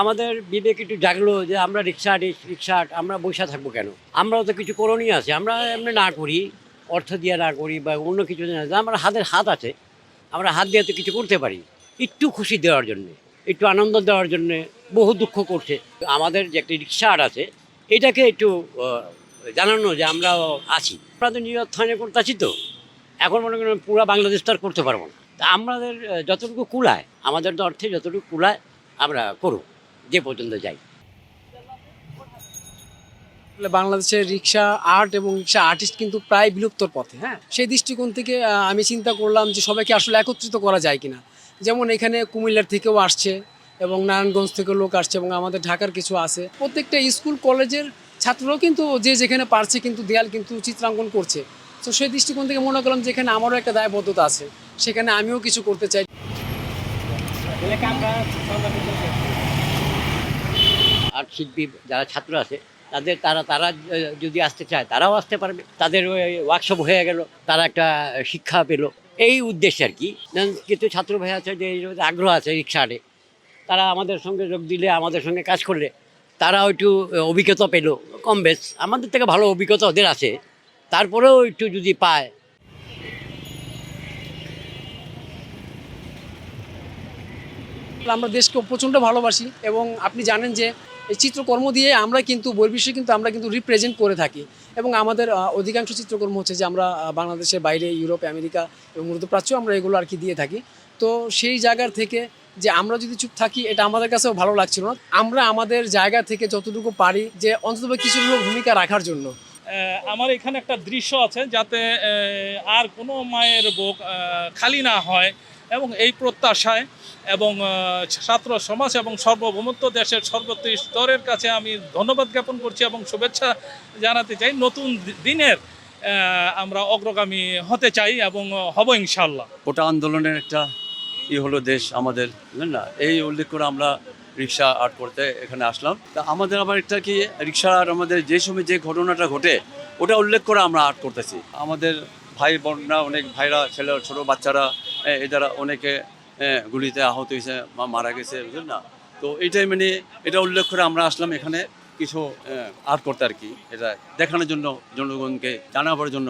আমাদের বিবেক একটু জাগলো যে আমরা রিক্সা রিক্সা আমরা বসে থাকব কেন? আমরাও তো কিছু করণীয় আছে। আমরা এমনি না করি, অর্থ দিয়ে না করি বা অন্য কিছু না আমার হাতের হাত আছে। আমরা হাত দিয়ে তো কিছু করতে পারি। একটু খুশি দেওয়ার জন্য, একটু আনন্দ দেওয়ার জন্য বহু দুঃখ করছে। আমাদের যে একটি রিক্সা আট আছে, এটাকে একটু জানানো যে আমরাও আছি। আমরা তো নিউ স্থানে করতেছি তো। এখন মনে করেন পুরো বাংলাদেশ আর করতে পারব না। তা আমাদের যতটুকু কুলায়, আমাদের তো অর্থে যতটুকু কুলায়, আমরা করব। যে পর্যন্ত যাই। বাংলাদেশের রিক্সা আর্ট এবং রিক্সা আর্টিস্ট কিন্তু প্রায় বিলুপ্তর পথে হ্যাঁ? সেই দৃষ্টিকোণ থেকে আমি চিন্তা করলাম যে সবাইকে আসলে একত্রিত করা যায় কিনা। যেমন এখানে কুমিল্লার থেকেও আসছে এবং নারায়ণগঞ্জ থেকে লোক আসছে এবং আমাদের ঢাকার কিছু আছে। প্রত্যেকটা স্কুল, কলেজের ছাত্ররাও কিন্তু যে যেখানে পারছে কিন্তু দেয়াল কিন্তু চিত্রাঙ্কন করছে। তো সেই দৃষ্টিকোণ থেকে মনে করলাম যেখানে আমারও একটা দায়বদ্ধতা আছে। সেখানে আমিও কিছু করতে চাই। আর শিল্পী যারা ছাত্র আছে, তাদের তারা তারা যদি আসতে চায়, তারাও আসতে পারবে। তাদের ওয়ার্কশপ হয়ে গেল, তারা একটা শিক্ষা পেল। এই উদ্দেশ্যে আর কি। কিছু ছাত্র ভাই আছে যে আগ্রহ আছে রিক্সাটে তারা আমাদের সঙ্গে যোগ দিলে, আমাদের সঙ্গে কাজ করলে, তারাও একটু অভিজ্ঞতা পেল, কম বেশ। আমাদের থেকে ভালো অভিজ্ঞতা ওদের আছে। তারপরেও একটু যদি পায়। আমরা দেশকে প্রচণ্ড ভালোবাসি এবং আপনি জানেন যে এই চিত্রকর্ম দিয়ে আমরা কিন্তু বহির্বিশ্বে কিন্তু আমরা কিন্তু রিপ্রেজেন্ট করে থাকি। এবং আমাদের অধিকাংশ চিত্রকর্ম হচ্ছে যে আমরা বাংলাদেশের বাইরে, ইউরোপ, আমেরিকা এবং মধ্যপ্রাচ্য আমরা এগুলো আর কি দিয়ে থাকি। তো সেই জায়গার থেকে যে আমরা যদি চুপ থাকি, এটা আমাদের কাছেও ভালো লাগছিল না। আমরা আমাদের জায়গা থেকে যতটুকু পারি যে অন্তত কিছু ভূমিকা রাখার জন্য। আমার এখানে একটা দৃশ্য আছে যাতে আর কোনো মায়ের বুক খালি না হয়। এবং এই প্রত্যাশায় এবং ছাত্র সমাজ এবং সর্বভৌমত্ব দেশের সর্বত্র স্তরের কাছে আমি ধন্যবাদ জ্ঞাপন করছি এবং শুভেচ্ছা জানাতে চাই। নতুন দিনের আমরা অগ্রগামী হতে চাই এবং হব ইনশাল্লাহ ওটা আন্দোলনের একটা ই হলো দেশ আমাদের না? এই উল্লেখ করে আমরা রিক্সা আর্ট করতে এখানে আসলাম। তা আমাদের আবার একটা কি, রিক্সা আর আমাদের যে সময় যে ঘটনাটা ঘটে, ওটা উল্লেখ করে আমরা আর্ট করতেছি। আমাদের ভাই বোনরা অনেক ভাইরা, ছেলে, ছোট বাচ্চারা এ, এদের অনেকে গুলিতে আহত হয়েছে বা মারা গেছে বুঝলেন না? তো এটাই মানে এটা উল্লেখ করে আমরা আসলাম এখানে কিছু আর্ট করতে আর কি। এটা দেখানোর জন্য জনগণকে জানাবার জন্য।